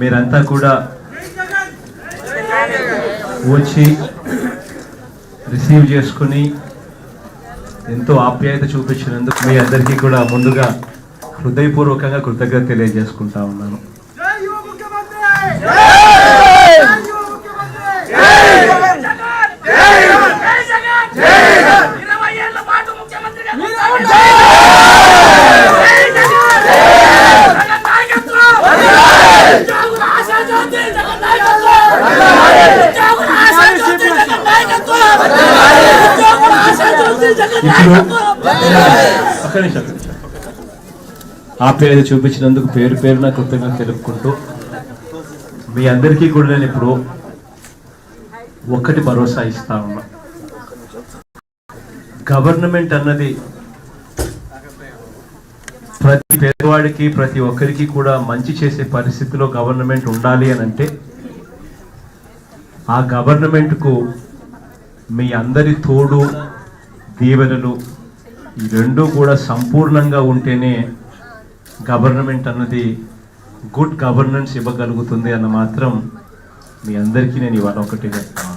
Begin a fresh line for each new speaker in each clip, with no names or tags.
మీరంతా కూడా వచ్చి రిసీవ్ చేసుకుని ఎంతో ఆప్యాయత చూపించినందుకు మీ అందరికీ కూడా ముందుగా హృదయపూర్వకంగా కృతజ్ఞత తెలియజేసుకుంటా ఉన్నాను. ఒక్క నిమిషం, ఆప్యాయత చూపించినందుకు పేరు పేరున కృతజ్ఞత తెలుపుకుంటూ మీ అందరికీ కూడా నేను ఇప్పుడు ఒక్కటి భరోసా ఇస్తా ఉన్నా. గవర్నమెంట్ అన్నది ప్రతి పేదవాడికి ప్రతి ఒక్కరికి కూడా మంచి చేసే పరిస్థితిలో గవర్నమెంట్ ఉండాలి అని అంటే ఆ గవర్నమెంట్కు మీ అందరి తోడు దీవెనలు ఈ రెండు కూడా సంపూర్ణంగా ఉంటేనే గవర్నమెంట్ అన్నది గుడ్ గవర్నెన్స్ ఇవ్వగలుగుతుంది అన్న మాత్రం మీ అందరికీ నేను ఇవాళ ఒకటి చెప్తాను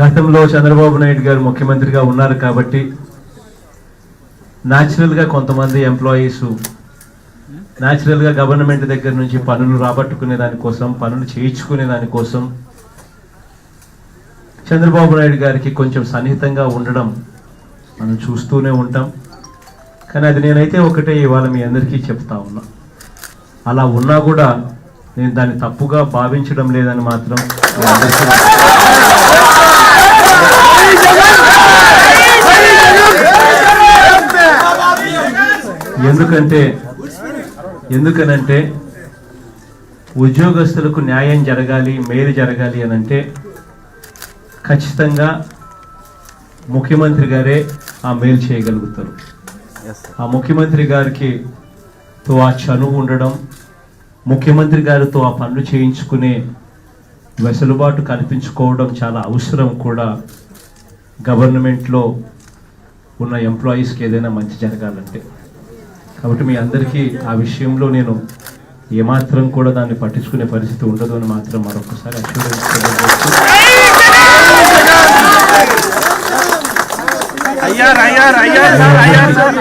గతంలో చంద్రబాబు నాయుడు గారు ముఖ్యమంత్రిగా ఉన్నారు కాబట్టి న్యాచురల్గా కొంతమంది ఎంప్లాయీస్ న్యాచురల్గా గవర్నమెంట్ దగ్గర నుంచి పనులు రాబట్టుకునే దానికోసం పనులు చేయించుకునే దానికోసం చంద్రబాబు నాయుడు గారికి కొంచెం సన్నిహితంగా ఉండడం మనం చూస్తూనే ఉంటాం. కానీ అది నేనైతే ఒకటే ఇవాళ మీ అందరికీ చెప్తా ఉన్నా. అలా ఉన్నా కూడా నేను దాన్ని తప్పుగా భావించడం లేదని మాత్రం అందరికీ ఎందుకంటే ఎందుకనంటే ఉద్యోగస్తులకు న్యాయం జరగాలి మేలు జరగాలి అని అంటే ఖచ్చితంగా ముఖ్యమంత్రి గారే ఆ మేలు చేయగలుగుతారు. ఆ ముఖ్యమంత్రి గారికి తో ఆ చనువు ఉండడం ముఖ్యమంత్రి గారితో ఆ పనులు చేయించుకునే వెసులుబాటు కల్పించుకోవడం చాలా అవసరం కూడా. గవర్నమెంట్లో ఉన్న ఎంప్లాయీస్కి ఏదైనా మంచి జరగాలంటే. కాబట్టి మీ అందరికీ ఆ విషయంలో నేను ఏమాత్రం కూడా దాన్ని పట్టించుకునే పరిస్థితి ఉండదు అని మాత్రం మరొకసారి అష్యూరెన్స్
అయ్యారు అయ్యారు అయ్యారు సార్ అయ్యారు సార్.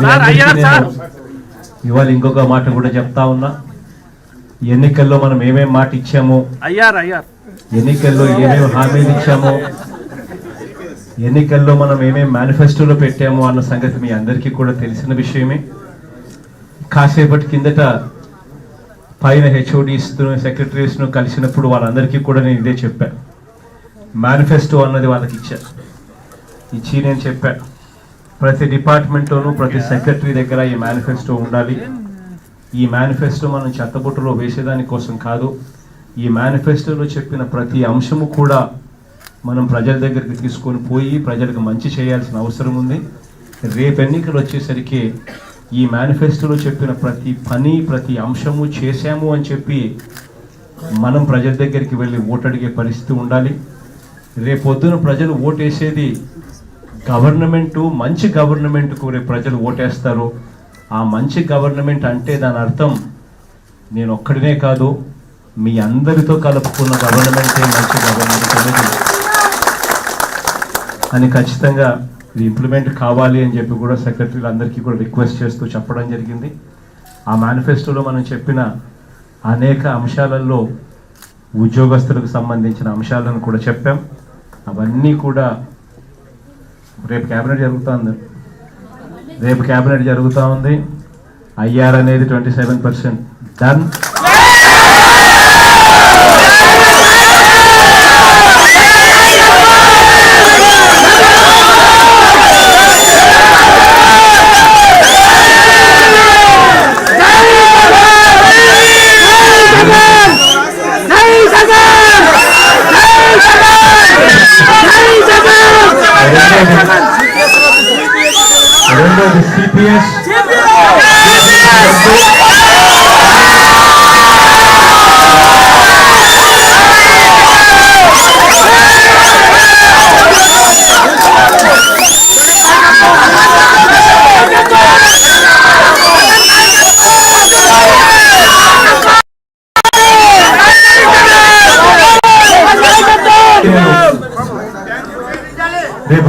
మీ
సార్, అయ్యారు
అందరికీ
సార్.
నేను ఇవాళ ఇంకొక మాట కూడా చెప్తా ఉన్నా. ఎన్నికల్లో మనం ఏమేం మాట ఇచ్చామో
అయ్యారు అయ్యారు.
ఎన్నికల్లో ఏమేమి హామీలు ఇచ్చామో ఎన్నికల్లో మనం ఏమేమి మేనిఫెస్టోలో పెట్టామో అన్న సంగతి మీ అందరికీ కూడా తెలిసిన విషయమే. కాసేపటి కిందట పైన హెచ్ఓడిస్ను సెక్రటరీస్ను కలిసినప్పుడు వాళ్ళందరికీ కూడా నేను ఇదే చెప్పాను. మేనిఫెస్టో అన్నది వాళ్ళకి ఇచ్చారు ఇచ్చి నేను చెప్పా. ప్రతి డిపార్ట్మెంట్లోనూ ప్రతి సెక్రటరీ దగ్గర ఈ మేనిఫెస్టో ఉండాలి. ఈ మేనిఫెస్టో మనం చెత్తబుట్టలో వేసేదాని కోసం కాదు. ఈ మేనిఫెస్టోలో చెప్పిన ప్రతి అంశము కూడా మనం ప్రజల దగ్గరికి తీసుకొని పోయి ప్రజలకు మంచి చేయాల్సిన అవసరం ఉంది. రేపు ఎన్నికలు వచ్చేసరికి ఈ మేనిఫెస్టోలో చెప్పిన ప్రతి పని ప్రతి అంశము చేశాము అని చెప్పి మనం ప్రజల దగ్గరికి వెళ్ళి ఓటడిగే పరిస్థితి ఉండాలి. రేపొద్దున ప్రజలు ఓటేసేది గవర్నమెంటు మంచి గవర్నమెంట్కు రేపు ప్రజలు ఓటేస్తారు. ఆ మంచి గవర్నమెంట్ అంటే దాని అర్థం నేను ఒక్కడినే కాదు మీ అందరితో కలుపుకున్న గవర్నమెంటే మంచి గవర్నమెంట్ అనేది. అని ఖచ్చితంగా ఇది ఇంప్లిమెంట్ కావాలి అని చెప్పి కూడా సెక్రటరీలు అందరికీ కూడా రిక్వెస్ట్ చేస్తూ చెప్పడం జరిగింది. ఆ మేనిఫెస్టోలో మనం చెప్పిన అనేక అంశాలలో ఉద్యోగస్తులకు సంబంధించిన అంశాలను కూడా చెప్పాం. అవన్నీ కూడా రేపు క్యాబినెట్ జరుగుతూ ఉంది రేపు క్యాబినెట్ జరుగుతూ ఉంది. ఐఆర్ అనేది twenty seven percent done member of the CPS. రేపు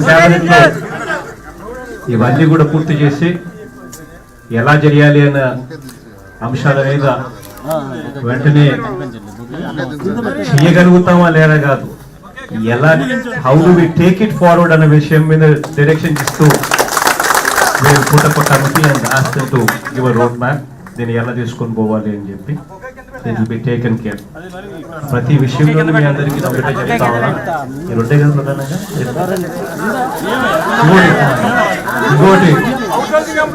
ఇవన్నీ కూడా పూర్తి చేసి ఎలా చేయాలి అన్న అంశాల మీద వెంటనే చేయగలుగుతామా లేదా కాదు. ఎలా how do we take it forward అనే విషయం మీద డైరెక్షన్ ఇస్తూ మేము పుట్టప committee and asked to give road map దీన్ని ఎలా తీసుకొని పోవాలి అని చెప్పి. It will be taken care ప్రతి విషయంలోనూ మీ అందరికీ ఒకటే చెప్తా ఉన్నా రెండే కదా ప్రధానంగా? ఇంకోటి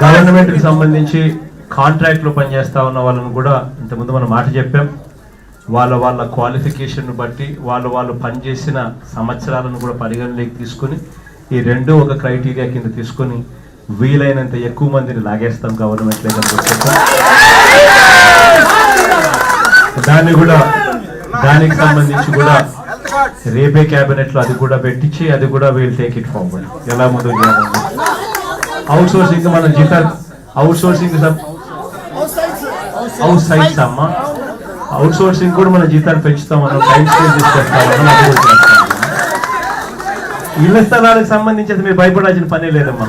గవర్నమెంట్కి సంబంధించి కాంట్రాక్ట్లో పనిచేస్తా ఉన్న వాళ్ళని కూడా ఇంతకుముందు మనం మాట చెప్పాం. వాళ్ళ వాళ్ళ క్వాలిఫికేషన్ బట్టి వాళ్ళు వాళ్ళు పనిచేసిన సంవత్సరాలను కూడా పరిగణలోకి తీసుకొని ఈ రెండు ఒక క్రైటీరియా కింద తీసుకొని వీలైనంత ఎక్కువ మందిని లాగేస్తాం గవర్నమెంట్ దాన్ని కూడా దానికి సంబంధించి కూడా రేపే క్యాబినెట్లో అది కూడా పెట్టించి అది కూడా వీల్ టేక్ ఇట్ ఫార్వర్డ్ ఎలా చేయాలి అవుట్ సోర్సింగ్ మనం జీతాలు అవుట్ సోర్సింగ్ అవుట్ సైడ్స్ అమ్మా. అవుట్ సోర్సింగ్ కూడా మన జీతాలు పెంచుతాం మనం టైం స్కేల్ తీసుకొస్తాం అది కూడా చేస్తాం. ఇళ్ళ స్థలాలకు సంబంధించి అది మీరు భయపడాల్సిన పనే లేదమ్మా.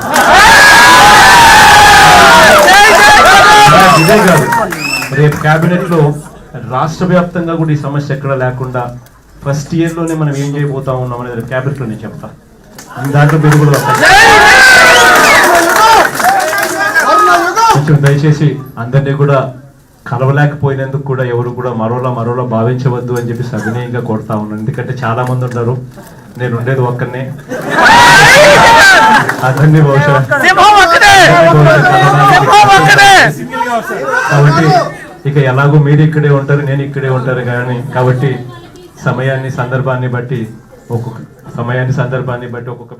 ఇదే కాదు. రేపు కేబినెట్లో రాష్ట్ర వ్యాప్తంగా కూడా ఈ సమస్య ఎక్కడ లేకుండా ఫస్ట్ ఇయర్లోనే మనం ఏం చేయబోతా ఉన్నాం అనేది రేపు కేబినెట్లో నేను చెప్తా. దాంట్లో మీరు కూడా. కొంచెం దయచేసి అందరినీ కూడా కలవలేకపోయినందుకు కూడా ఎవరు కూడా మరోలా మరోలా భావించవద్దు అని చెప్పి సవినయంగా కొడతా ఉన్నాను. ఎందుకంటే చాలా మంది ఉన్నారు. నేను ఉండేది ఒక్కనే. అందరినీ బహుశా కాబట్టి ఇక ఎలాగో మీరు ఇక్కడే ఉంటారు నేను ఇక్కడే ఉంటారు కానీ కాబట్టి సమయాన్ని సందర్భాన్ని బట్టి ఒక్కొక్క సమయాన్ని సందర్భాన్ని బట్టి ఒక్కొక్క